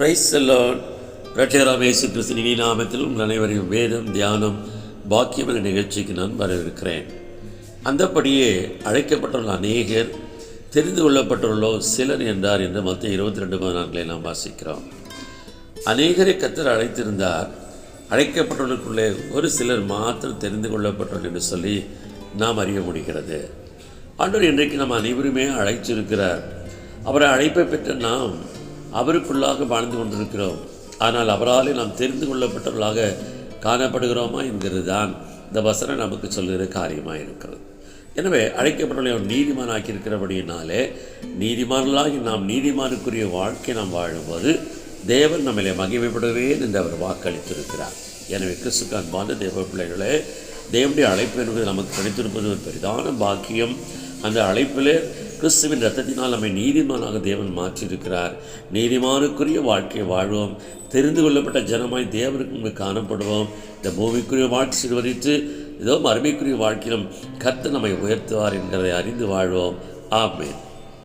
Price செல்லான் ரட்சகராம் இயேசு கிறிஸ்து இனி நாமத்தில் உங்கள் அனைவரையும் வேதம் தியானம் பாக்கியம் என்ற நிகழ்ச்சிக்கு நான் வரவிருக்கிறேன் அந்தப்படியே அழைக்கப்பட்டுள்ள அநேகர் தெரிந்து கொள்ளப்பட்டுள்ளோ சிலர் என்றார் என்று மொத்தம் இருபத்தி ரெண்டு பதினான்களை நாம் வாசிக்கிறோம். அநேகரை கத்தர் அழைத்திருந்தார். அழைக்கப்பட்டவர்களுக்குள்ளே ஒரு சிலர் மாத்திரம் தெரிந்து கொள்ளப்பட்டவர்கள் என்று சொல்லி நாம் அறிய முடிகிறது. ஆண்டவர் இன்றைக்கு நம்ம அனைவருமே அழைச்சிருக்கிறார் அவரை அழைப்பை பெற்ற நாம் அவருக்குள்ளாக வாழ்ந்து கொண்டிருக்கிறோம். ஆனால் அவராலே நாம் தெரிந்து கொள்ளப்பட்டவர்களாக காணப்படுகிறோமா என்கிறது தான் இந்த வசனம் நமக்கு சொல்லுகிற காரியமாக இருக்கிறது எனவே அழைக்கப்பட்டவர்களை அவர் நீதிமானாக்கி இருக்கிறபடியினாலே நீதிமான்களாகி நாம் நீதிமானுக்குரிய வாழ்க்கை நாம் வாழும்போது தேவன் நம்மளை மகிமைப்படுவேன் என்று அவர் வாக்களித்திருக்கிறார். எனவே கிறிஸ்துக்கு அன்பான தேவ பிள்ளைகளே தேவனுடைய அழைப்பு என்பது நமக்கு கிடைத்திருப்பது ஒரு பெரிதான பாக்கியம். அந்த அழைப்பிலே கிறிஸ்துவின் ரத்தத்தினால் நம்மை நீதிமானாக தேவன் மாற்றியிருக்கிறார். நீதிமானுக்குரிய வாழ்க்கையை வாழ்வோம். தெரிந்து கொள்ளப்பட்ட ஜனமாய் தேவனுக்கு இங்கு காணப்படுவோம். இந்த பூமிக்குரிய வாழ்க்கை சிறுவரித்து ஏதோ அருமைக்குரிய வாழ்க்கையிலும் கர்த்தர் நம்மை உயர்த்துவார் என்கிறதை அறிந்து வாழ்வோம். ஆமேன்.